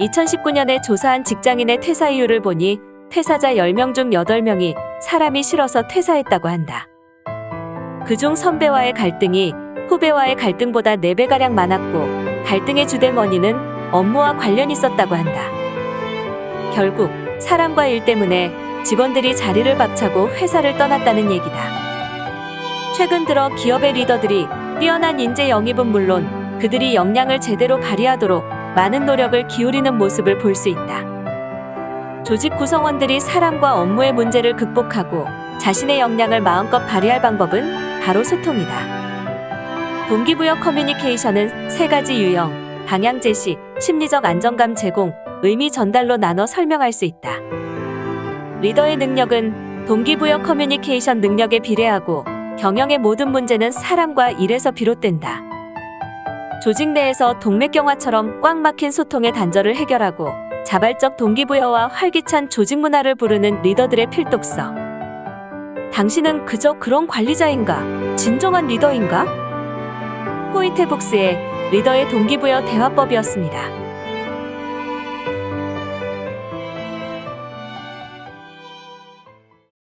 2019년에 조사한 직장인의 퇴사 이유를 보니 퇴사자 10명 중 8명이 사람이 싫어서 퇴사했다고 한다. 그중 선배와의 갈등이 후배와의 갈등보다 4배가량 많았고 갈등의 주된 원인은 업무와 관련 있었다고 한다. 결국 사람과 일 때문에 직원들이 자리를 박차고 회사를 떠났다는 얘기다. 최근 들어 기업의 리더들이 뛰어난 인재 영입은 물론 그들이 역량을 제대로 발휘하도록 많은 노력을 기울이는 모습을 볼 수 있다. 조직 구성원들이 사람과 업무의 문제를 극복하고 자신의 역량을 마음껏 발휘할 방법은 바로 소통이다. 동기부여 커뮤니케이션은 세 가지 유형, 방향 제시, 심리적 안정감 제공, 의미 전달로 나눠 설명할 수 있다. 리더의 능력은 동기부여 커뮤니케이션 능력에 비례하고 경영의 모든 문제는 사람과 일에서 비롯된다. 조직 내에서 동맥경화처럼 꽉 막힌 소통의 단절을 해결하고 자발적 동기부여와 활기찬 조직 문화를 부르는 리더들의 필독서. 당신은 그저 그런 관리자인가? 진정한 리더인가? 호이테북스의 리더의 동기부여 대화법이었습니다.